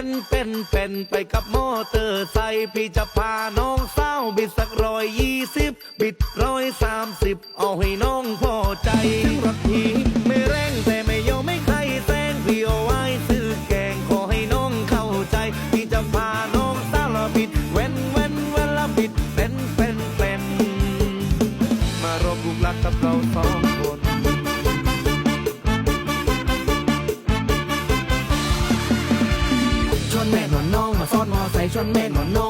เป็นเป็นเป็นไปกับมอเตอร์ไซค์พี่จะพาน้องสาวบิดสักร้อยยี่สิบบิดร้อยสามสิบเอาให้น้องพอใจถึงรถทีไม่แรงแต่ไม่ยอมไม่ใครแซงพี่เอาไว้ซื้อแกงขอให้น้องเข้าใจ พี่จะพาน้องสาวละบิดเว้นเว้นเว้นลาบิดเป็นเป็นเป็นมารบกุมลักกับเราสองคน น้องมาซ้อนมอไซค์ชนเม่นหมอนน้อง